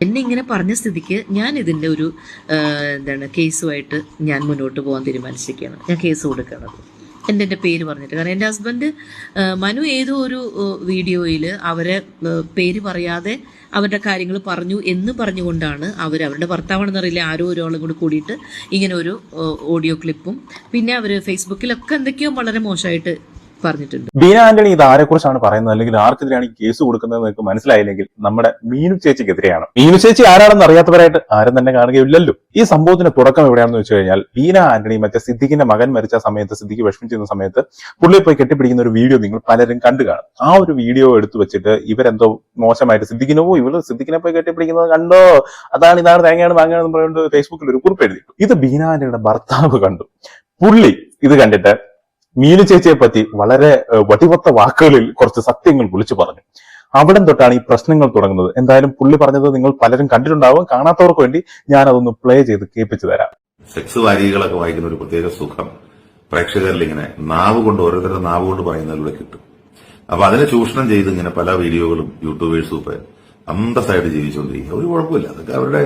എന്നെ ഇങ്ങനെ പറഞ്ഞ സ്ഥിതിക്ക് ഞാൻ ഇതിന്റെ ഒരു എന്താണ് കേസുമായിട്ട് ഞാൻ മുന്നോട്ട് പോകാൻ തീരുമാനിച്ചിരിക്കുകയാണ്. ഞാൻ കേസ് കൊടുക്കുന്നത് എന്റെ എന്റെ പേര് പറഞ്ഞിട്ട്. കാരണം എന്റെ ഹസ്ബൻഡ് മനു ഏതോ ഒരു വീഡിയോയിൽ അവരെ പേര് പറയാതെ അവരുടെ കാര്യങ്ങൾ പറഞ്ഞു എന്ന് പറഞ്ഞുകൊണ്ടാണ് അവർ അവരുടെ ഭർത്താവാണെന്നറിയില്ല ആരോ ഒരാളും കൂടി കൂടിയിട്ട് ഇങ്ങനെ ഒരു ഓഡിയോ ക്ലിപ്പും. പിന്നെ അവർ ഫേസ്ബുക്കിലൊക്കെ എന്തൊക്കെയോ വളരെ മോശമായിട്ട് പറഞ്ഞിട്ടുണ്ട്. ബീന ആന്റണി ഇത് ആരെക്കുറിച്ചാണ് പറയുന്നത്? അല്ലെങ്കിൽ ആർക്കെതിരെയാണ് ഈ കേസ് കൊടുക്കുന്നത് നിങ്ങൾക്ക് മനസ്സിലായില്ലെങ്കിൽ നമ്മുടെ മീനു ചേച്ചിക്കെതിരെയാണ്. മീനു ചേച്ചി ആരാണെന്ന് അറിയാത്തവരായിട്ട് ആരും തന്നെ കാണുകയില്ലല്ലോ. ഈ സംഭവത്തിന്റെ തുടക്കം എവിടെയാണെന്ന് വെച്ച് കഴിഞ്ഞാൽ ബീന ആന്റണി മറ്റേ സിദ്ദിഖിന്റെ മകൻ മരിച്ച സമയത്ത് സിദ്ദിഖ് വിഷമിച്ചിരുന്ന സമയത്ത് പുള്ളിയെ പോയി കെട്ടിപ്പിടിക്കുന്ന ഒരു വീഡിയോ നിങ്ങൾ പലരും കണ്ടു കാണും. ആ ഒരു വീഡിയോ എടുത്തു വെച്ചിട്ട് ഇവരെന്തോ മോശമായിട്ട് സിദ്ദിഖിനോ ഇവൾ സിദ്ദിഖിനെ പോയി കെട്ടിപ്പിടിക്കുന്നത് കണ്ടോ? അതാണ് ഇതാണ് തേങ്ങയാണ് വാങ്ങാണെന്ന് പറയുന്നത് ഫേസ്ബുക്കിൽ ഒരു കുറിപ്പ് എഴുതി ഇത് ബീന ആന്റണിയുടെ ഭർത്താവ് കണ്ടു. പുള്ളി ഇത് കണ്ടിട്ട് മീനു ചേച്ചിയെ പറ്റി വളരെ വടിവത്ത വാക്കുകളിൽ കുറച്ച് സത്യങ്ങൾ വിളിച്ചു പറഞ്ഞു. അവിടം തൊട്ടാണ് ഈ പ്രശ്നങ്ങൾ തുടങ്ങുന്നത്. എന്തായാലും പുള്ളി പറഞ്ഞത് നിങ്ങൾ പലരും കണ്ടിട്ടുണ്ടാവും. കാണാത്തവർക്ക് വേണ്ടി ഞാൻ അതൊന്ന് പ്ലേ ചെയ്ത് കേൾപ്പിച്ചു തരാം. സെക്സ് വാരികളൊക്കെ വായിക്കുന്ന ഒരു പ്രത്യേക സുഖം പ്രേക്ഷകരിൽ ഇങ്ങനെ നാവ് കൊണ്ട് ഓരോരുത്തരുടെ നാവ് കൊണ്ട് പറയുന്നതിലൂടെ കിട്ടും. അപ്പൊ അതിനെ ചൂഷണം ചെയ്ത് ഇങ്ങനെ പല വീഡിയോകളും യൂട്യൂബേഴ്സും ഒക്കെ അന്തസ്സായിട്ട് ജീവിച്ചുകൊണ്ടിരിക്കുക. ഒരു കുഴപ്പമില്ല. അതൊക്കെ അവരുടെ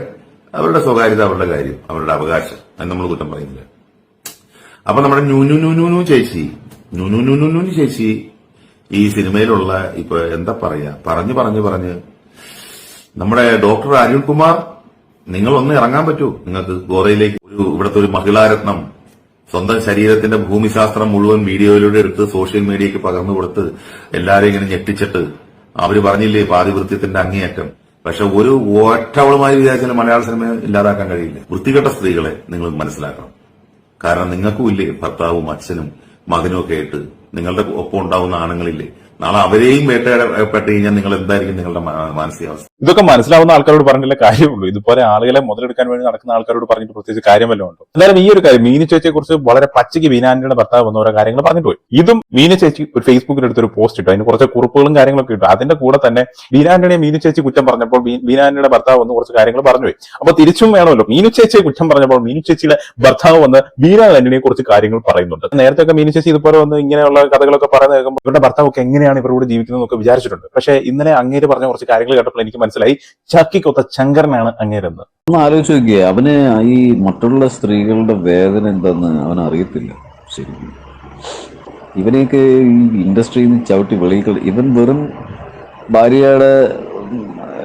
അവരുടെ സ്വകാര്യത അവരുടെ കാര്യം അവരുടെ അവകാശം. അത് നമ്മൾ കുറ്റം പറയുന്നില്ല. അപ്പൊ നമ്മുടെ ന്യൂനു ന്യൂനു ചേച്ചി. ന്യൂനു ന്യൂനു ചേച്ചി ഈ സിനിമയിലുള്ള ഇപ്പൊ എന്താ പറയാ? പറഞ്ഞു പറഞ്ഞു പറഞ്ഞ്. നമ്മുടെ ഡോക്ടർ അരുൺ കുമാർ നിങ്ങൾ ഒന്ന് ഇറങ്ങാൻ പറ്റൂ. നിങ്ങൾക്ക് ഗോറയിലേക്ക് ഒരു ഇവിടുത്തെ ഒരു മഹിളാരത്നം സ്വന്തം ശരീരത്തിന്റെ ഭൂമിശാസ്ത്രം മുഴുവൻ വീഡിയോയിലൂടെ എടുത്ത് സോഷ്യൽ മീഡിയക്ക് പകർന്നു കൊടുത്ത് എല്ലാരും ഇങ്ങനെ ഞെട്ടിച്ചിട്ട് അവർ പറഞ്ഞില്ലേ പാതിവൃത്യത്തിന്റെ അങ്ങേയറ്റം. പക്ഷെ ഒരു ഒറ്റവളുമായി വിചാരിച്ചാലും മലയാള സിനിമ ഇല്ലാതാക്കാൻ കഴിയില്ല. വൃത്തികെട്ട സ്ത്രീകളെ നിങ്ങൾ മനസ്സിലാക്കണം. കാരണം നിങ്ങൾക്കും ഇല്ലേ ഭർത്താവും അച്ഛനും മകനും ഒക്കെ ആയിട്ട് നിങ്ങളുടെ ഒപ്പം ഉണ്ടാവുന്ന ആണുങ്ങളില്ലേ? നാളെ അവരെയും വേട്ടയാടപ്പെട്ട് കഴിഞ്ഞാൽ നിങ്ങൾ എന്തായിരിക്കും നിങ്ങളുടെ മാനസികാവസ്ഥ? ഇതൊക്കെ മനസ്സിലാവുന്ന ആൾക്കാരോട് പറഞ്ഞില്ല കാര്യമുള്ളൂ. ഇതുപോലെ ആളുകളെ മുതലെടുക്കാൻ വേണ്ടി നടക്കുന്ന ആൾക്കാരോട് പറഞ്ഞിട്ട് പ്രത്യേകിച്ച് കാര്യം വല്ലതും ഉണ്ടോ? എന്തായാലും ഈ ഒരു കാര്യം മീനു ചേച്ചിയെ കുറിച്ച് വളരെ പച്ചയ്ക്ക് ബീനാന്റിയുടെ ഭർത്താവ് വന്ന ഓരോ കാര്യങ്ങൾ പറഞ്ഞിട്ട് പോയി. ഇതും മീനു ചേച്ചി ഒരു ഫേസ്ബുക്കിൽ എടുത്തൊരു പോസ്റ്റ് ഇട്ടു. അതിന് കുറച്ച് കുറിപ്പുകളും കാര്യങ്ങളൊക്കെ ഇട്ടു. അതിന്റെ കൂടെ തന്നെ ബീനാന്റണിയെ മീനു ചേച്ചി കുറ്റം പറഞ്ഞപ്പോൾ ബീനാന്റിയുടെ ഭർത്താവ് വന്ന് കുറച്ച് കാര്യങ്ങൾ പറഞ്ഞു പോയി. അപ്പൊ തിരിച്ചും വേണമല്ലോ. മീനു ചേച്ചിയെ കുറ്റം പറഞ്ഞപ്പോൾ മീനു ചേച്ചിയുടെ ഭർത്താവ് വന്ന് ബീന ആന്റണിയെ കുറിച്ച് കാര്യങ്ങൾ പറയുന്നുണ്ട്. നേരത്തെ ഒക്കെ മീനു ചേച്ചി ഇതുപോലെ വന്ന് ഇങ്ങനെയുള്ള കഥകളൊക്കെ പറയുന്നത് കേൾക്കുമ്പോൾ ഇവരുടെ ഭർത്താവ് ഒക്കെ എങ്ങനെയാണ് ഇവരോട് ജീവിക്കുന്നതെന്നൊക്കെ വിചാരിച്ചിട്ടുണ്ട്. പക്ഷേ ഇന്നലെ അങ്ങേര് പറഞ്ഞ കുറച്ച് കാര്യങ്ങൾ കേട്ടപ്പോൾ എനിക്ക് മനസ്സിലായി ചക്കിക്കൊത്ത ശങ്കരനാണ് അങ്ങേരെന്ന്. ഒന്ന് ആലോചിച്ച് നോക്കിയേ അവന് ഈ മറ്റുള്ള സ്ത്രീകളുടെ വേദന എന്താന്ന് അവൻ അറിയത്തില്ല. ശരിക്കും ഇവനെയൊക്കെ ഈ ഇൻഡസ്ട്രിയിൽ നിന്ന് ചവിട്ടി വെളിയിൽ ഇവൻ വെറും ഭാര്യയുടെ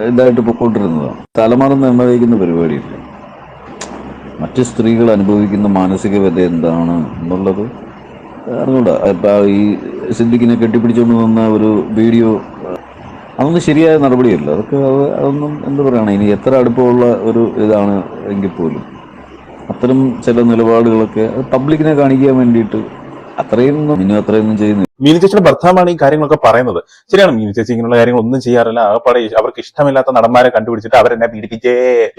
ഇതായിട്ട് പൊക്കോണ്ടിരുന്നതാണ് തലമറന്ന് നിർണയിക്കുന്ന പരിപാടിയില്ല? മറ്റ് സ്ത്രീകൾ അനുഭവിക്കുന്ന മാനസിക വ്യത എന്താണ് എന്നുള്ളത് അറിഞ്ഞൂടാ. ഇപ്പൊ ഈ സിദ്ദിഖിനെ കെട്ടിപ്പിടിച്ചുകൊണ്ട് വന്ന ഒരു വീഡിയോ അതൊന്നും ശരിയായ നടപടിയല്ല. അതൊക്കെ അത് അതൊന്നും എന്താ പറയുകയാണ് ഇനി എത്ര അടുപ്പമുള്ള ഒരു ഇതാണ് എങ്കിൽ പോലും. അത്തരം ചില നിലപാടുകളൊക്കെ പബ്ലിക്കിനെ കാണിക്കാൻ വേണ്ടിയിട്ട് അത്രയൊന്നും മിനു അത്രയൊന്നും ചെയ്യുന്നു മീനു ചേച്ചിയുടെ ഭർത്താവാണ് ഈ കാര്യങ്ങളൊക്കെ പറയുന്നത്. ശരിയാണ് മീനു ചേച്ചി ഇങ്ങനെയുള്ള കാര്യങ്ങൾ ഒന്നും ചെയ്യാറില്ല. ആകപ്പാടെ അവർക്ക് ഇഷ്ടമില്ലാത്ത നടന്മാരെ കണ്ടുപിടിച്ചിട്ട് അവരെന്നെ പീഡിപ്പിച്ചേ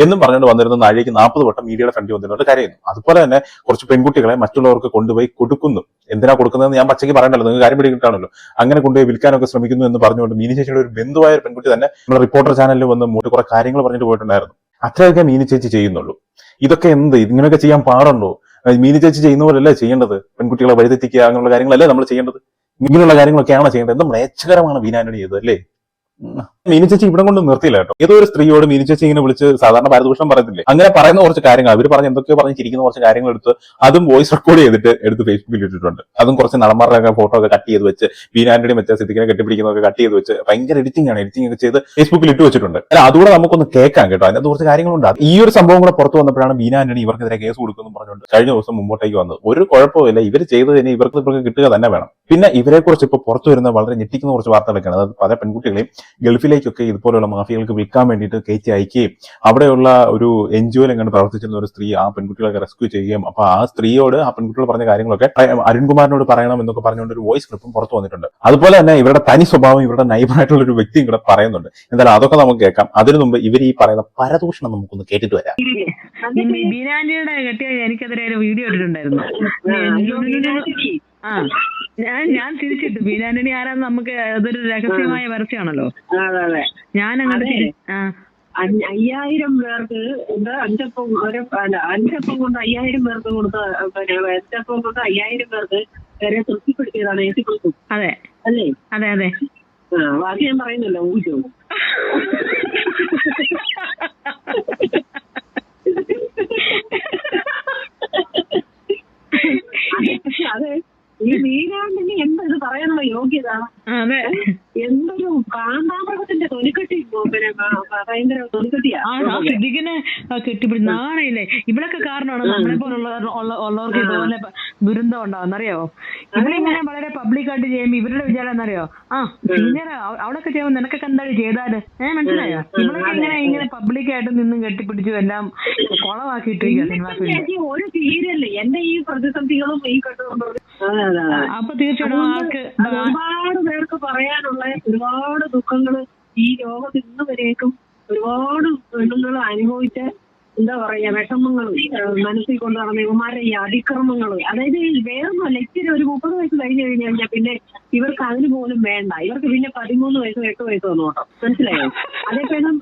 എന്നും പറഞ്ഞുകൊണ്ട് വന്നിരുന്ന. നാഴികയ്ക്ക് നാൽപ്പത് വട്ടം മീഡിയയുടെ ഫ്രണ്ടിൽ വന്നിട്ടുണ്ട് കരയുന്നു അതുപോലെ തന്നെ കുറച്ച് പെൺകുട്ടികളെ മറ്റുള്ളവർക്ക് കൊണ്ടുപോയി കൊടുക്കുന്നു. എന്തിനാ കൊടുക്കുന്നതെന്ന് ഞാൻ പച്ചയ്ക്ക് പറയണ്ടല്ലോ. നിങ്ങൾക്ക് കാര്യം പിടിക്കിട്ടാണല്ലോ അങ്ങനെ കൊണ്ടുപോയി വിൽക്കാനൊക്കെ ശ്രമിക്കുന്നു എന്ന് പറഞ്ഞുകൊണ്ട് മീനു ചേച്ചിയുടെ ഒരു ബന്ധുവായ ഒരു പെൺകുട്ടി തന്നെ നമ്മുടെ റിപ്പോർട്ടർ ചാനലിൽ വന്ന് മൂട്ട് കുറെ കാര്യങ്ങൾ പറഞ്ഞിട്ട് പോയിട്ടുണ്ടായിരുന്നു. അത്രയൊക്കെ മീനു ചേച്ചി ചെയ്യുന്നുള്ളൂ. ഇതൊക്കെ എന്ത്? ഇങ്ങനെയൊക്കെ ചെയ്യാൻ പാടുണ്ടോ? മീനു ചേച്ചി ചെയ്യുന്ന പോലെയല്ലേ ചെയ്യേണ്ടത്? പെൺകുട്ടികളെ വഴിതെറ്റിക്കുക അങ്ങനെയുള്ള കാര്യങ്ങളല്ലേ നമ്മൾ ചെയ്യേണ്ടത്? ഇങ്ങനെയുള്ള കാര്യങ്ങളൊക്കെയാണ് ചെയ്യേണ്ടത്? എന്തും മ്ലേച്ഛകരമാണ് ബീനാന്റണി ചെയ്തത് അല്ലേ? ഉം. മീനു ചേച്ചി ഇവിടെ കൊണ്ട് നിർത്തിയില്ല കേട്ടോ. ഏതോ ഒരു സ്ത്രീയോട് മീനു ചേച്ചി ഇങ്ങനെ വിളിച്ച് സാധാരണ ഭാരതഭൂഷണം പറയത്തില്ലേ? അങ്ങനെ പറയുന്ന കുറച്ച് കാര്യങ്ങൾ അവർ പറഞ്ഞ് എന്തൊക്കെയോ പറഞ്ഞ് ചിരിക്കുന്ന കുറച്ച് കാര്യങ്ങൾ എടുത്ത് അതും വോയിസ് റെക്കോർഡ് ചെയ്തിട്ട് എടുത്ത് ഫേസ്ബുക്കിൽ ഇട്ടിട്ടുണ്ട്. അതും കുറച്ച് നടന്മാരുടെ ഫോട്ടോ ഒക്കെ കട്ട് ചെയ്ത് വെച്ച് ബീനാന്റണി മറ്റേ സിദ്ദിഖിനെ കെട്ടിപ്പിടിക്കുന്നതൊക്കെ കട്ട് ചെയ്ത് വെച്ച് ഭയങ്കര എഡിറ്റിംഗ് ആണ്. എഡിറ്റിംഗ് ഒക്കെ ചെയ്ത് ഫേസ്ബുക്കിൽ ഇട്ട് വെച്ചിട്ടുണ്ട്. അല്ല അതുകൂടെ നമുക്കൊന്ന് കേൾക്കാം കേട്ടോ. അതിനകത്ത് കുറച്ച് കാര്യങ്ങളുണ്ട്. ഈ ഒരു സംഭവം കൂടെ പുറത്തു വന്നപ്പോഴാണ് ബീനാന്റണി ഇവർക്കെതിരെ കേസ് കൊടുക്കുന്നു പറഞ്ഞുകൊണ്ട് കഴിഞ്ഞ ദിവസം മുമ്പോട്ടേക്ക് വന്നത്. ഒരു കുഴപ്പമില്ല ഇവർ ചെയ്തതിന് ഇവർക്ക് ഇവർക്ക് കിട്ടുക തന്നെ വേണം. പിന്നെ ഇവരെ കുറിച്ച് ഇപ്പോൾ പുറത്തു വരുന്ന വളരെ ഞെട്ടിക്കുന്ന കുറച്ച് വാർത്തകളൊക്കെയാണ്. അതായത് പല പെൺകുട്ടികളെയും ഗൾഫിലേക്കൊക്കെ ഇതുപോലെയുള്ള മാഫിയകൾക്ക് വിൽക്കാൻ വേണ്ടിയിട്ട് കയറ്റി അയക്കുകയും അവിടെയുള്ള ഒരു എൻ ജി ഒയിൽ എങ്ങനെ പ്രവർത്തിച്ചിരുന്ന ഒരു സ്ത്രീ ആ പെൺകുട്ടികളൊക്കെ റെസ്ക്യൂ ചെയ്യുകയും അപ്പൊ ആ സ്ത്രീയോട് ആ പെൺകുട്ടികൾ പറഞ്ഞ കാര്യങ്ങളൊക്കെ അരുൺകുമാറിനോട് പറയണം എന്നൊക്കെ പറഞ്ഞുകൊണ്ട് ഒരു വോയിസ് ക്ലിപ്പും പുറത്തു വന്നിട്ടുണ്ട്. അതുപോലെ തന്നെ ഇവരുടെ തനി സ്വഭാവം ഇവരുടെ നൈബറായിട്ടുള്ള ഒരു വ്യക്തിയും കൂടെ പറയുന്നുണ്ട്. എന്തായാലും അതൊക്കെ നമുക്ക് കേൾക്കാം. അതിനു മുമ്പ് ഇവർ ഈ പറയുന്ന പരദൂഷണം നമുക്കൊന്ന് കേട്ടിട്ട് വരാം. കെട്ടിയ എനിക്കെതിരെ ഒരു വീഡിയോ ഇട്ടിട്ടുണ്ടായിരുന്നു. ആ. ഞാൻ ഞാൻ തിരിച്ചിട്ടു ബീനാന്റണി ആരാന്ന് നമുക്ക് അതൊരു രഹസ്യമായ അതെ ഞാൻ ആ. അയ്യായിരം പേർക്ക് എന്താ അഞ്ചപ്പം ഒരു അഞ്ചപ്പം കൊണ്ട് അയ്യായിരം പേർക്ക് കൊടുത്ത പിന്നെ അഞ്ചപ്പം കൊണ്ട് അയ്യായിരം പേർക്ക് വരെ തൃപ്തിപ്പെടുത്തിയതാണ് എത്തി സി കൊടുത്തു അതെ. അല്ലേ? അതെ അതെ. ആ ബാക്കി ഞാൻ പറയുന്നില്ല ഊഹിച്ചു എന്തൊരു കാന്താമൃഗത്തിന്റെ തൊലിക്കെട്ടി പിന്നെ ഭയങ്കര ആ സിദ്ദിഖിനെ കെട്ടിപ്പിടി നാണയില്ലേ ഇവളൊക്കെ കാരണമാണ് നമ്മളെ പോലുള്ള ഉള്ളവർക്ക് ഇതുപോലെ ദുരന്തം ദുരന്തം ഉണ്ടാവുന്നറിയോ? ഇവരിങ്ങനെ വളരെ പബ്ലിക്കായിട്ട് ചെയ്യുമ്പോ ഇവരുടെ വിചാരം എന്നറിയോ ആ സീനിയർ അവിടൊക്കെ ചെയ്യുമ്പോ നിനക്കൊക്കെ എന്താണ് ചെയ്താൽ? ഏഹ് മനസ്സിലായോ? ഇവളൊക്കെ ഇങ്ങനെ ഇങ്ങനെ പബ്ലിക്കായിട്ട് നിന്നും കെട്ടിപ്പിടിച്ചു എല്ലാം കുളമാക്കിയിട്ടിരിക്കുക സിനിമ ഫീൽഡ് ഒരു സീരിയൽ എന്റെ ഈ പ്രതിസന്ധികളും ഈ കണ്ടുകൊണ്ടുള്ള അപ്പൊ തീർച്ചയായിട്ടും ആൾക്ക് ഒരുപാട് പേർക്ക് പറയാനുള്ള ഒരുപാട് ദുഃഖങ്ങൾ ഈ ലോകത്ത് ഇന്ന് വരേക്കും ഒരുപാട് പെണ്ണുങ്ങൾ അനുഭവിച്ച എന്താ പറയാ വിഷമങ്ങൾ മനസ്സിൽ കൊണ്ട് നടന്ന ഇവന്മാരുടെ ഈ അതിക്രമങ്ങൾ അതായത് ഈ വേറൊന്നുമല്ല ഇച്ചിരി ഒരു മുപ്പത് വയസ്സ് കഴിഞ്ഞു കഴിഞ്ഞു കഴിഞ്ഞാൽ പിന്നെ ഇവർക്ക് അതിന് പോലും വേണ്ട. ഇവർക്ക് പിന്നെ പതിമൂന്ന് വയസ്സോ എട്ട് വയസ്സോ ഒന്നും കേട്ടോ. മനസ്സിലായോ? അതേ പേരം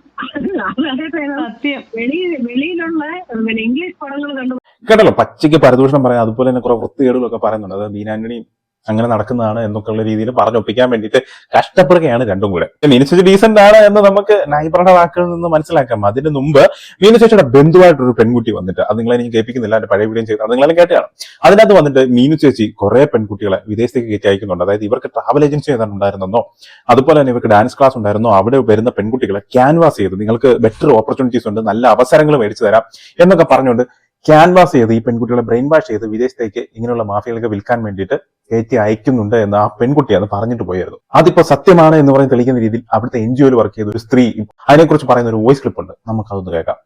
അതേ പേരം സത്യം. വെളിയിൽ വെളിയിലുള്ള പിന്നെ ഇംഗ്ലീഷ് പടങ്ങൾ കണ്ടു. കേട്ടല്ലോ പച്ചയ്ക്ക് പരദൂഷണം പറയാം അതുപോലെ തന്നെ കുറെ വൃത്തികേടുകളൊക്കെ പറയുന്നുണ്ട്. അത് ബീനാന്റണി അങ്ങനെ നടക്കുന്നതാണ് എന്നൊക്കെയുള്ള രീതിയിൽ പറഞ്ഞൊപ്പിക്കാൻ വേണ്ടിയിട്ട് കഷ്ടപ്പെടുകയാണ് രണ്ടും കൂടെ. മീനു ഡീസന്റ് ആണ് എന്ന് നമുക്ക് നൈബറുടെ വാക്കുകളിൽ നിന്ന് മനസ്സിലാക്കാം. അതിന് മുമ്പ് മീനു ചേച്ചിയുടെ ബന്ധുവായിട്ടൊരു പെൺകുട്ടി വന്നിട്ട് അത് നിങ്ങളെ എനിക്ക് കേൾപ്പിക്കുന്നില്ല എന്റെ പഴയ വീഡിയോ ചെയ്ത് നിങ്ങളെ കേട്ടാണ് അതിനകത്ത് വന്നിട്ട് മീനു ചേച്ചി കുറെ പെൺകുട്ടികളെ വിദേശത്തേക്ക് കയറ്റി അയക്കുന്നുണ്ട്. അതായത് ഇവർക്ക് ട്രാവൽ ഏജൻസി ഏതാണ്ടുണ്ടായിരുന്നോ അതുപോലെ തന്നെ ഇവർക്ക് ഡാൻസ് ക്ലാസ് ഉണ്ടായിരുന്നോ അവിടെ വരുന്ന പെൺകുട്ടികളെ ക്യാൻവാസ് ചെയ്ത് നിങ്ങൾക്ക് ബെറ്റർ ഓപ്പർച്യൂണിറ്റീസ് ഉണ്ട് നല്ല അവസരങ്ങൾ മേടിച്ചു തരാം എന്നൊക്കെ പറഞ്ഞുകൊണ്ട് ക്യാൻവാസ് ചെയ്ത് ഈ പെൺകുട്ടികളെ ബ്രെയിൻ വാഷ് ചെയ്ത് വിദേശത്തേക്ക് ഇങ്ങനെയുള്ള മാഫിയകൾക്ക് വിൽക്കാൻ വേണ്ടിയിട്ട് കയറ്റി അയക്കുന്നുണ്ട് എന്ന് ആ പെൺകുട്ടി അത് പറഞ്ഞിട്ട് പോയായിരുന്നു. അതിപ്പോ സത്യമാണ് എന്ന് പറഞ്ഞ് തെളിയിക്കുന്ന രീതിയിൽ അവിടുത്തെ എൻ ജി ഒയിൽ വർക്ക് ചെയ്ത ഒരു സ്ത്രീ അതിനെക്കുറിച്ച് പറയുന്ന ഒരു വോയിസ് ക്ലിപ്പ് ഉണ്ട്. നമുക്ക് അതൊന്ന് കേൾക്കാം.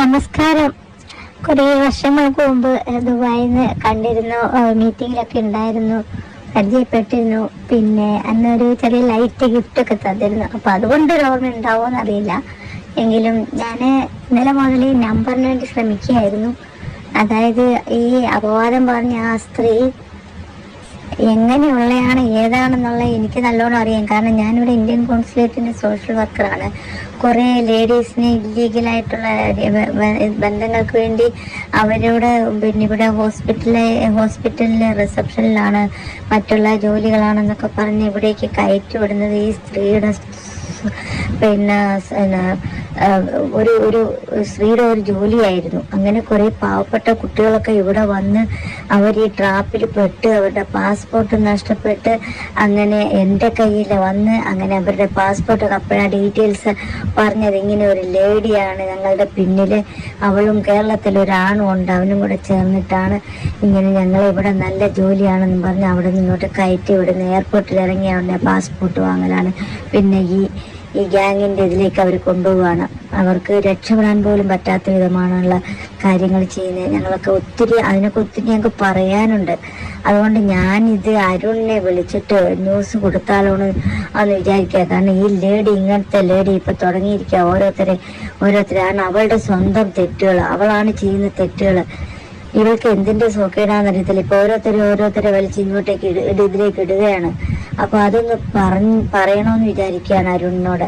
നമസ്കാരം. കുറേ വർഷങ്ങൾക്ക് മുമ്പ് ദുബായിൽ നിന്ന് കണ്ടിരുന്നു മീറ്റിംഗിലൊക്കെ ഉണ്ടായിരുന്നു. പരിചയപ്പെട്ടിരുന്നു. പിന്നെ അന്നൊരു ചെറിയ ലൈറ്റ് ഗിഫ്റ്റ് ഒക്കെ തന്നിരുന്നു. അപ്പൊ അതുകൊണ്ട് ഒരു ഓർമ്മ ഉണ്ടാവോന്നറിയില്ല എങ്കിലും ഞാൻ ഇന്നലെ മുതൽ നമ്പറിന് വേണ്ടി ശ്രമിക്കുകയായിരുന്നു. അതായത് ഈ അപവാദം പറഞ്ഞ ആ സ്ത്രീ എങ്ങനെയുള്ളയാണ് ഏതാണെന്നുള്ള എനിക്ക് നല്ലോണം അറിയാം. കാരണം ഞാനിവിടെ ഇന്ത്യൻ കോൺസുലേറ്റിന്റെ സോഷ്യൽ വർക്കറാണ്. കുറേ ലേഡീസിന് ഇല്ലീഗലായിട്ടുള്ള ബന്ധങ്ങൾക്ക് വേണ്ടി അവരോട് പിന്നെ ഇവിടെ ഹോസ്പിറ്റലിലെ ഹോസ്പിറ്റലിലെ റിസപ്ഷനിലാണ് മറ്റുള്ള ജോലികളാണെന്നൊക്കെ പറഞ്ഞ് ഇവിടേക്ക് കയറ്റി വിടുന്നത് ഈ സ്ത്രീയുടെ പിന്നെ ഒരു ഒരു സ്ത്രീയുടെ ഒരു ജോലിയായിരുന്നു. അങ്ങനെ കുറെ പാവപ്പെട്ട കുട്ടികളൊക്കെ ഇവിടെ വന്ന് അവർ ഈ ട്രാപ്പിൽ പെട്ട് അവരുടെ പാസ്പോർട്ട് നഷ്ടപ്പെട്ട് അങ്ങനെ എന്റെ കയ്യിൽ വന്ന് അങ്ങനെ അവരുടെ പാസ്പോർട്ട് അപ്പോഴാ ഡീറ്റെയിൽസ് പറഞ്ഞത്. ഇങ്ങനെ ഒരു ലേഡിയാണ് ഞങ്ങളുടെ പിന്നിൽ. അവളും കേരളത്തിൽ ഒരാണും ഉണ്ട്. അവനും കൂടെ ചേർന്നിട്ടാണ് ഇങ്ങനെ ഞങ്ങൾ ഇവിടെ നല്ല ജോലിയാണെന്ന് പറഞ്ഞ് അവിടെ നിന്നോട്ട് കയറ്റി ഇവിടുന്ന് എയർപോർട്ടിൽ ഇറങ്ങി അവന്റെ പാസ്പോർട്ട് വാങ്ങലാണ്. പിന്നെ ഈ ഈ ഗ്യാങ്ങിന്റെ ഇതിലേക്ക് അവർ കൊണ്ടുപോവാണ്. അവർക്ക് രക്ഷപ്പെടാൻ പോലും പറ്റാത്ത വിധമാണുള്ള കാര്യങ്ങൾ ചെയ്യുന്നത്. ഞങ്ങളൊക്കെ ഒത്തിരി അതിനൊക്കെ ഒത്തിരി ഞങ്ങൾക്ക് പറയാനുണ്ട്. അതുകൊണ്ട് ഞാൻ ഇത് അരുണിനെ വിളിച്ചിട്ട് ന്യൂസ് കൊടുത്താലോന്ന് അന്ന് വിചാരിക്കുക. കാരണം ഈ ലേഡി ഇങ്ങനത്തെ ലേഡി ഇപ്പൊ തുടങ്ങിയിരിക്കുക. ഓരോരുത്തരെ ഓരോരുത്തരാണ് അവളുടെ സ്വന്തം തെറ്റുകൾ അവളാണ് ചെയ്യുന്ന തെറ്റുകൾ ഇവൾക്ക് എന്തിന്റെ സോക്കേടാന്നറിയത്തില്ല. ഇപ്പൊ ഓരോരുത്തരെ ഓരോരുത്തരെ വലിച്ച് ഇങ്ങോട്ടേക്ക് ഇതിലേക്ക് ഇടുകയാണ്. അപ്പൊ അതൊന്ന് പറഞ്ഞ് പറയണമെന്ന് വിചാരിക്കുകയാണ് അരുണിനോട്.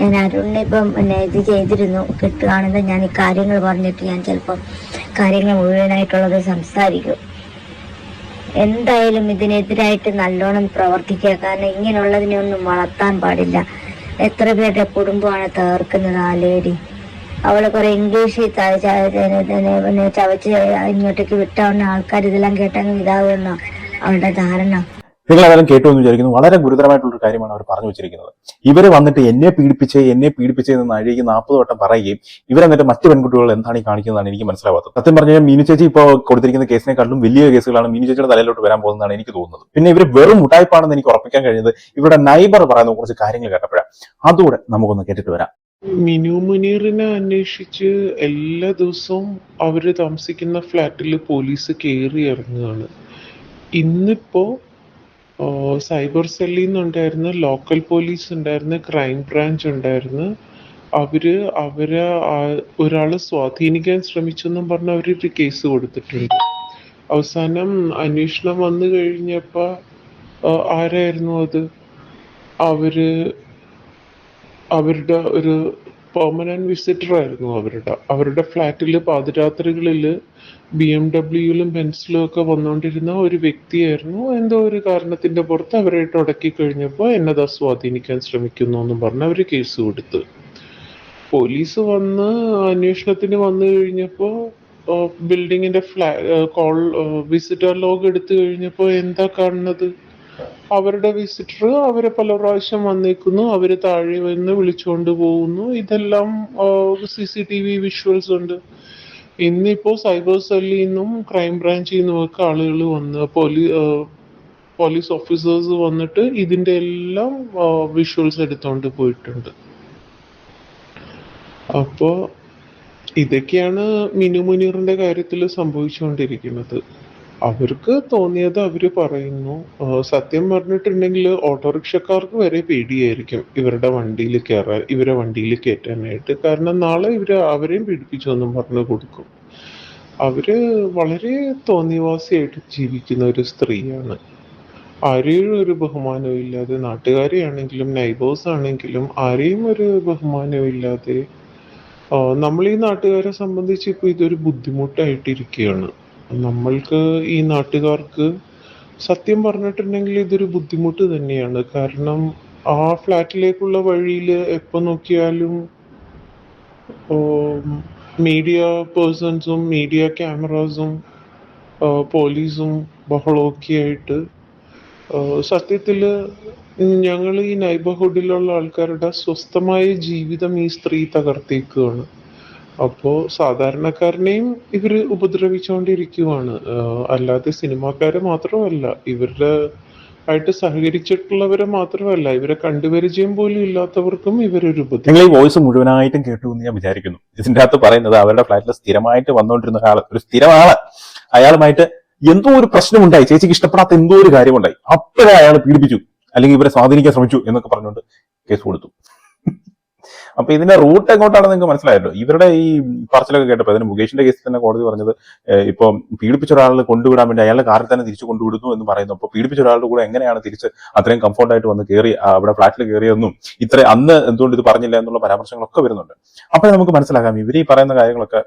ഞാൻ അരുണിനെ ഇപ്പം പിന്നെ ഇത് ചെയ്തിരുന്നു കിട്ടുകയാണെങ്കിൽ ഞാൻ ഈ കാര്യങ്ങൾ പറഞ്ഞിട്ട് ഞാൻ ചിലപ്പം കാര്യങ്ങൾ മുഴുവനായിട്ടുള്ളത് സംസാരിക്കും. എന്തായാലും ഇതിനെതിരായിട്ട് നല്ലോണം പ്രവർത്തിക്കുക കാരണം ഇങ്ങനെയുള്ളതിനെ ഒന്നും വളർത്താൻ പാടില്ല. എത്ര പേരുടെ കുടുംബമാണ് തകർക്കുന്നത് ആ ലേഡി അവളെ കുറെ ഇംഗ്ലീഷ് ത- ച- പിന്നെ പിന്നെ ചവച്ച് ഇങ്ങോട്ടേക്ക് വിട്ടാവുന്ന ആൾക്കാർ ഇതെല്ലാം കേട്ടങ്ങ് ഇതാവുമെന്നോ? അവളുടെ ധാരണ. നിങ്ങൾ അതെല്ലാം കേട്ടു എന്ന് വിചാരിക്കുന്നു. വളരെ ഗുരുതരമായിട്ടുള്ള ഒരു കാര്യമാണ് അവർ പറഞ്ഞു വെച്ചിരിക്കുന്നത്. ഇവർ വന്നിട്ട് എന്നെ പീഡിപ്പിച്ച് എന്നെ പീഡിപ്പിച്ച് എന്ന് അഴുകി നാൽപ്പത് വട്ടം പറയുകയും ഇവരെന്നിട്ട് മറ്റു പെൺകുട്ടികൾ എന്താണ് ഈ കാണിക്കുന്നതാണ് എനിക്ക് മനസ്സിലാവാത്തത്. സത്യം പറഞ്ഞു കഴിഞ്ഞാൽ മീനു ചേച്ചി ഇപ്പോൾ കൊടുത്തിരിക്കുന്ന കേസിനെക്കാളും വലിയ കേസുകളാണ് മീനു ചേച്ചിയുടെ തലയിലോട്ട് വരാൻ പോകുന്നതാണ് എനിക്ക് തോന്നുന്നത്. പിന്നെ ഇവർ വെറും മുട്ടായ്പാണെന്ന് എനിക്ക് ഉറപ്പിക്കാൻ കഴിഞ്ഞത് ഇവരുടെ നൈബർ പറയുന്ന കുറച്ച് കാര്യങ്ങൾ കേട്ടപ്പോഴാണ്. അതുകൂടെ നമുക്കൊന്ന് കേട്ടിട്ട് വരാം. മിനു മുനീറിനെ അന്വേഷിച്ച് എല്ലാ ദിവസവും അവർ താമസിക്കുന്ന ഫ്ലാറ്റിൽ പോലീസ് കയറി ഇറങ്ങുകയാണ്. ഇന്നിപ്പോ സൈബർ സെല്ലിൽ നിന്നുണ്ടായിരുന്നു ലോക്കൽ പോലീസ് ഉണ്ടായിരുന്നു ക്രൈം ബ്രാഞ്ച് ഉണ്ടായിരുന്നു അവർ അവരെ ഒരാളെ സ്വാധീനിക്കാൻ ശ്രമിച്ചെന്നും പറഞ്ഞ് അവരൊരു കേസ് കൊടുത്തിട്ടുണ്ട്. അവസാനം അന്വേഷണം വന്നു കഴിഞ്ഞപ്പോ ആ, ആരായിരുന്നു അത്? അവർ അവരുടെ ഒരു പെർമനന്റ് വിസിറ്റർ ആയിരുന്നു അവരുടെ. അവരുടെ ഫ്ലാറ്റിൽ പാതിരാത്രികളിൽ ബി എം ഡബ്ല്യൂയിലും ബെൻസിലും ഒക്കെ വന്നുകൊണ്ടിരുന്ന ഒരു വ്യക്തിയായിരുന്നു. എന്തോ ഒരു കാരണത്തിന്റെ പുറത്ത് അവരെ ഉടക്കി കഴിഞ്ഞപ്പോൾ എന്നതാ സ്വാധീനിക്കാൻ ശ്രമിക്കുന്നു എന്ന് പറഞ്ഞ് അവർ കേസ് കൊടുത്ത്. പോലീസ് വന്ന് അന്വേഷണത്തിന് വന്നു കഴിഞ്ഞപ്പോൾ ബിൽഡിങ്ങിന്റെ ഫ്ലാ കോൾ വിസിറ്റർ ലോഗ് എടുത്തു കഴിഞ്ഞപ്പോൾ എന്താ കാണുന്നത്? അവരുടെ വിസിറ്റർ അവരെ പല പ്രാവശ്യം വന്നേക്കുന്നു. അവർ താഴെ വന്ന് വിളിച്ചുകൊണ്ട് പോകുന്നു. ഇതെല്ലാം C C T V visuals ഉണ്ട്. ഇന്നിപ്പോ സൈബർ സെല്ലിൽ നിന്നും ക്രൈം ബ്രാഞ്ചിൽ നിന്നും ഒക്കെ ആളുകൾ വന്ന് പോലീ പോലീസ് ഓഫീസേഴ്സ് വന്നിട്ട് ഇതിന്റെ എല്ലാം വിഷ്വൽസ് എടുത്തോണ്ട് പോയിട്ടുണ്ട്. അപ്പോ ഇതൊക്കെയാണ് മിനു മുനീറിന്റെ കാര്യത്തിൽ സംഭവിച്ചുകൊണ്ടിരിക്കുന്നത് അവർക്ക് തോന്നിയത് അവർ പറയുന്നു സത്യം പറഞ്ഞിട്ടുണ്ടെങ്കിൽ ഓട്ടോറിക്ഷക്കാർക്ക് വരെ പേടിയായിരിക്കും ഇവരുടെ വണ്ടിയിൽ കയറാൻ ഇവരെ വണ്ടിയിൽ കയറ്റാനായിട്ട് കാരണം നാളെ ഇവർ അവരെയും പീഡിപ്പിച്ചൊന്നും പറഞ്ഞു കൊടുക്കും. അവർ വളരെ തോന്നിവാസിയായിട്ട് ജീവിക്കുന്ന ഒരു സ്ത്രീയാണ്. ആരെയും ഒരു ബഹുമാനവും ഇല്ലാതെ നാട്ടുകാരെയാണെങ്കിലും നൈബേഴ്സ് ആണെങ്കിലും ആരെയും ഒരു ബഹുമാനവും ഇല്ലാതെ നമ്മൾ ഈ നാട്ടുകാരെ സംബന്ധിച്ച് ഇപ്പൊ ഇതൊരു ബുദ്ധിമുട്ടായിട്ടിരിക്കുകയാണ്. നമ്മൾക്ക് ഈ നാട്ടുകാർക്ക് സത്യം പറഞ്ഞിട്ടുണ്ടെങ്കിൽ ഇതൊരു ബുദ്ധിമുട്ട് തന്നെയാണ്. കാരണം ആ ഫ്ലാറ്റിലേക്കുള്ള വഴിയിൽ എപ്പോ നോക്കിയാലും മീഡിയ പേഴ്സൺസും മീഡിയ ക്യാമറാസും പോലീസും ബഹളമൊക്കെ ആയിട്ട് സത്യത്തിൽ ഞങ്ങൾ ഈ നൈബർഹുഡിലുള്ള ആൾക്കാരുടെ സ്വസ്ഥമായ ജീവിതം ഈ സ്ത്രീ തകർത്തേക്കുകയാണ് അപ്പോ സാധാരണക്കാരനെയും ഇവർ ഉപദ്രവിച്ചുകൊണ്ടിരിക്കുവാണ് അല്ലാതെ സിനിമാക്കാരെ മാത്രമല്ല ഇവരുടെ ആയിട്ട് സഹകരിച്ചിട്ടുള്ളവരെ മാത്രമല്ല ഇവരെ കണ്ടുപരിചയം പോലും ഇല്ലാത്തവർക്കും ഇവരൊരു നിങ്ങൾ ഈ വോയിസ് മുഴുവനായിട്ടും കേട്ടു എന്ന് ഞാൻ വിചാരിക്കുന്നു. ഇതിന്റെ അകത്ത് പറയുന്നത് അവരുടെ ഫ്ലാറ്റിൽ സ്ഥിരമായിട്ട് വന്നുകൊണ്ടിരുന്ന ഒരാൾ ഒരു സ്ഥിരമാണ് അയാളുമായിട്ട് എന്തോ ഒരു പ്രശ്നമുണ്ടായി. ചേച്ചിക്ക് ഇഷ്ടപ്പെടാത്ത എന്തോ ഒരു കാര്യമുണ്ടായി. അപ്പോഴേ അയാൾ പീഡിപ്പിച്ചു അല്ലെങ്കിൽ ഇവരെ സ്വാധീനിക്കാൻ ശ്രമിച്ചു എന്നൊക്കെ പറഞ്ഞുകൊണ്ട് കേസ് കൊടുത്തു. അപ്പൊ ഇതിന്റെ റൂട്ട് എങ്ങോട്ടാണെന്ന് നിങ്ങൾക്ക് മനസ്സിലായല്ലോ. ഇവരുടെ ഈ പറച്ചിലൊക്കെ കേട്ടപ്പോൾ അതിന് മുകേഷിന്റെ കേസിൽ തന്നെ കോടതി പറഞ്ഞത് ഇപ്പൊ പീഡിപ്പിച്ച ഒരാളെ കൊണ്ടുവിടാൻ വേണ്ടി അയാളെ കാറിൽ തന്നെ തിരിച്ചു കൊണ്ടുവിടുന്നു എന്ന് പറയുന്നു. അപ്പൊ പീഡിപ്പിച്ച ഒരാളുടെ കൂടെ എങ്ങനെയാണ് തിരിച്ച് അത്രയും കംഫർട്ടായിട്ട് വന്ന് കയറി അവിടെ ഫ്ലാറ്റിൽ കയറിയെന്നും ഇത്ര അന്ന് എന്തുകൊണ്ട് ഇത് പറഞ്ഞില്ല എന്നുള്ള പരാമർശങ്ങളൊക്കെ വരുന്നുണ്ട്. അപ്പോഴേ നമുക്ക് മനസ്സിലാക്കാം ഇവർ ഈ പറയുന്ന കാര്യങ്ങളൊക്കെ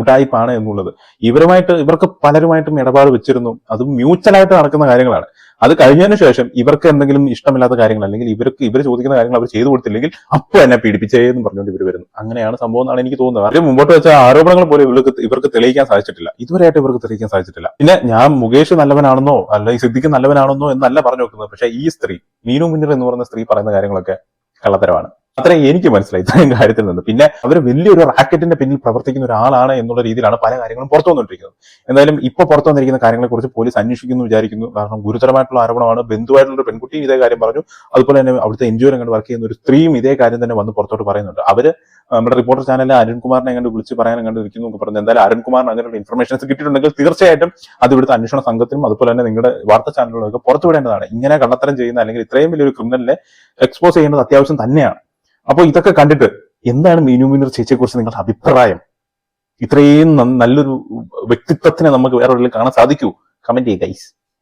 ഉടായ്പാണ് എന്നുള്ളത്. ഇവരുമായിട്ട് ഇവർക്ക് പലരുമായിട്ടും ഇടപാട് വെച്ചിരുന്നു. അതും മ്യൂച്വലായിട്ട് നടക്കുന്ന കാര്യങ്ങളാണ്. അത് കഴിഞ്ഞതിന് ശേഷം ഇവർക്ക് എന്തെങ്കിലും ഇഷ്ടമില്ലാത്ത കാര്യങ്ങൾ അല്ലെങ്കിൽ ഇവർക്ക് ഇവർ ചോദിക്കുന്ന കാര്യങ്ങൾ അവർ ചെയ്തു കൊടുത്തില്ലെങ്കിൽ അപ്പോൾ എന്നെ പീഡിപ്പിച്ചേ എന്ന് പറഞ്ഞുകൊണ്ട് ഇവർ വരുന്നു. അങ്ങനെയാണ് സംഭവം എന്നാണ് എനിക്ക് തോന്നുന്നത്. അവർ മുമ്പോട്ട് വെച്ച ആരോപണങ്ങൾ പോലും ഇവർക്ക് ഇവർക്ക് തെളിയിക്കാൻ സാധിച്ചിട്ടില്ല. ഇതുവരെയായിട്ട് ഇവർക്ക് തെളിയിക്കാൻ സാധിച്ചിട്ടില്ല. പിന്നെ ഞാൻ മുകേഷ് നല്ലവനാണെന്നോ അല്ല സിദ്ധിക്ക് നല്ലവനാണെന്നോ എന്നല്ല പറഞ്ഞു വെക്കുന്നത്. പക്ഷേ ഈ സ്ത്രീ മീനു മുന്നിർ എന്ന് പറയുന്ന സ്ത്രീ പറയുന്ന കാര്യങ്ങളൊക്കെ കള്ളത്തരമാണ്. അത്രേ എനിക്ക് മനസ്സിലായി ഇത്രയും കാര്യത്തിൽ നിന്ന്. പിന്നെ അവർ വലിയൊരു റാക്കറ്റിന്റെ പിന്നിൽ പ്രവർത്തിക്കുന്ന ഒരാളാണ് എന്നുള്ള രീതിയിലാണ് പല കാര്യങ്ങളും പുറത്തു വന്നുകൊണ്ടിരിക്കുന്നത്. എന്തായാലും ഇപ്പൊ പുറത്തു വന്നിരിക്കുന്ന കാര്യങ്ങളെ കുറിച്ച് പോലീസ് അന്വേഷിക്കുന്നു വിചാരിക്കുന്നു. കാരണം ഗുരുതരമായിട്ടുള്ള ആരോപണമാണ്. ബന്ധുവായിട്ടുള്ള ഒരു പെൺകുട്ടിയും ഇതേ കാര്യം പറഞ്ഞു. അതുപോലെ തന്നെ അവിടുത്തെ എൻ ജി ഒ രംഗത്ത് വർക്ക് ചെയ്യുന്ന ഒരു സ്ത്രീയും ഇതേ കാര്യം തന്നെ വന്ന് പുറത്തോട്ട് പറയുന്നുണ്ട്. അവർ നമ്മുടെ റിപ്പോർട്ടർ ചാനലിൽ അരുൺകുമാറിനെ കണ്ട് വിളിച്ച് പറയാൻ കണ്ട് ഇരിക്കുന്നു എന്ന് പറഞ്ഞു. എന്തായാലും അരുൺകുമാറിന് അങ്ങനെയുള്ള ഇൻഫർമേഷൻസ് കിട്ടിയിട്ടുണ്ടെങ്കിൽ തീർച്ചയായിട്ടും അത് ഇവിടുത്തെ അന്വേഷണ സംഘത്തിനും അതുപോലെ തന്നെ നിങ്ങളുടെ വാർത്താ ചാനലുകളൊക്കെ പുറത്തുവിടേണ്ടതാണ്. ഇങ്ങനെ കള്ളത്തരം ചെയ്യുന്ന അല്ലെങ്കിൽ ഇത്രയും വലിയൊരു ക്രിമിനലിനെ എക്സ്പോസ് ചെയ്യേണ്ടത് അത്യാവശ്യം തന്നെയാണ്. അപ്പോൾ ഇതൊക്കെ കണ്ടിട്ട് എന്താണ് മീനു മീനർ ചേച്ചിയെ കുറിച്ച് നിങ്ങളുടെ അഭിപ്രായം? ഇത്രയും നല്ലൊരു വ്യക്തിത്വത്തിനെ നമുക്ക് വേറെ കാണാൻ സാധിക്കൂ? കമന്റ് ചെയ്യുക ഗൈസ്